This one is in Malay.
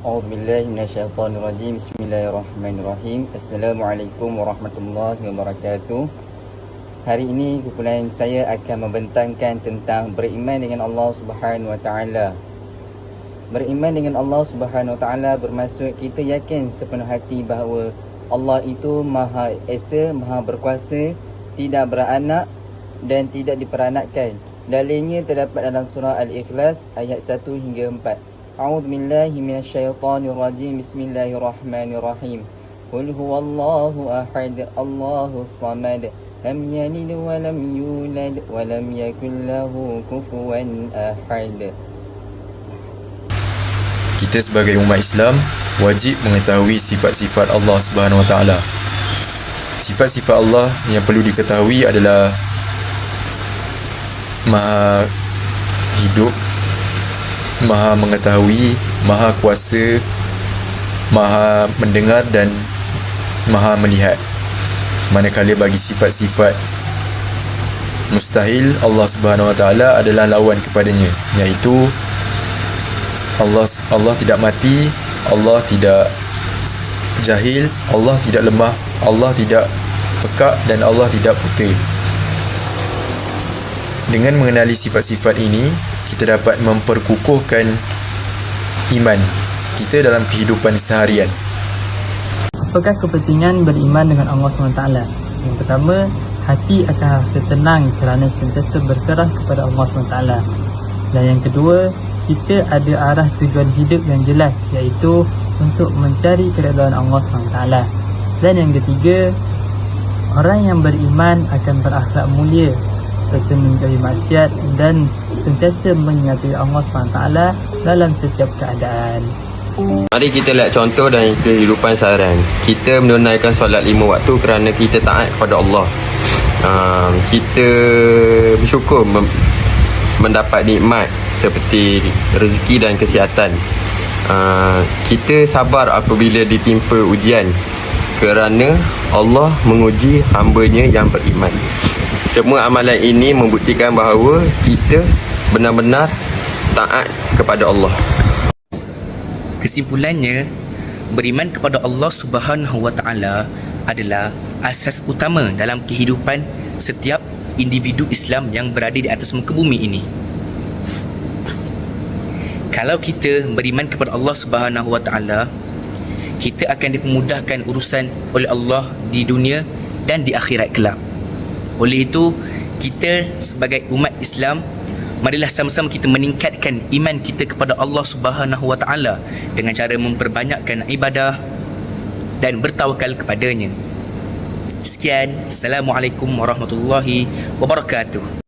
A'udzubillahiminasyaitanirrajim Bismillahirrahmanirrahim Assalamualaikum warahmatullahi wabarakatuh Hari ini kumpulan saya akan membentangkan tentang beriman dengan Allah Subhanahu Wa Taala. Beriman dengan Allah Subhanahu Wa Taala bermaksud kita yakin sepenuh hati bahawa Allah itu Maha Esa, Maha Berkuasa, tidak beranak dan tidak diperanakkan. Dalilnya terdapat dalam surah Al-Ikhlas ayat 1 hingga 4. أعوذ بالله من الشيطان الرجيم بسم الله الرحمن الرحيم قل هو الله أحد الله الصمد لم يلد ولم يولد ولم يكن له كفوا أحد Kita sebagai umat Islam wajib mengetahui sifat-sifat Allah Subhanahu Wa Taala. Sifat-sifat Allah yang perlu diketahui adalah Maha hidup, Maha mengetahui, Maha kuasa, Maha mendengar dan Maha melihat. Manakala bagi sifat-sifat mustahil Allah Subhanahu Wa Taala adalah lawan kepadanya iaitu Allah Allah tidak mati, Allah tidak jahil, Allah tidak lemah, Allah tidak pekak dan Allah tidak buta. Dengan mengenali sifat-sifat ini, kita dapat memperkukuhkan iman kita dalam kehidupan seharian. Apakah kepentingan beriman dengan Allah SWT? Yang pertama, hati akan rasa tenang kerana sentiasa berserah kepada Allah SWT. Dan yang kedua, kita ada arah tujuan hidup yang jelas iaitu untuk mencari keredaan Allah SWT. Dan yang ketiga, orang yang beriman akan berakhlak mulia serta menjauhi maksiat dan sentiasa mengingati Allah SWT dalam setiap keadaan. Mari kita lihat contoh dalam kehidupan seharian. Kita menunaikan solat lima waktu kerana kita taat kepada Allah. Uh, kita bersyukur mem- mendapat nikmat seperti rezeki dan kesihatan. Uh, kita sabar apabila ditimpa ujian kerana Allah menguji hambanya yang beriman. Semua amalan ini membuktikan bahawa kita benar-benar taat kepada Allah. Kesimpulannya, beriman kepada Allah Subhanahu Wa Taala adalah asas utama dalam kehidupan setiap individu Islam yang berada di atas muka bumi ini. Kalau kita beriman kepada Allah Subhanahu Wa Taala, kita akan dipermudahkan urusan oleh Allah di dunia dan di akhirat kelak. Oleh itu, kita sebagai umat Islam marilah sama-sama kita meningkatkan iman kita kepada Allah Subhanahu Wa Taala dengan cara memperbanyakkan ibadah dan bertawakal kepadanya. Sekian, Assalamualaikum warahmatullahi wabarakatuh.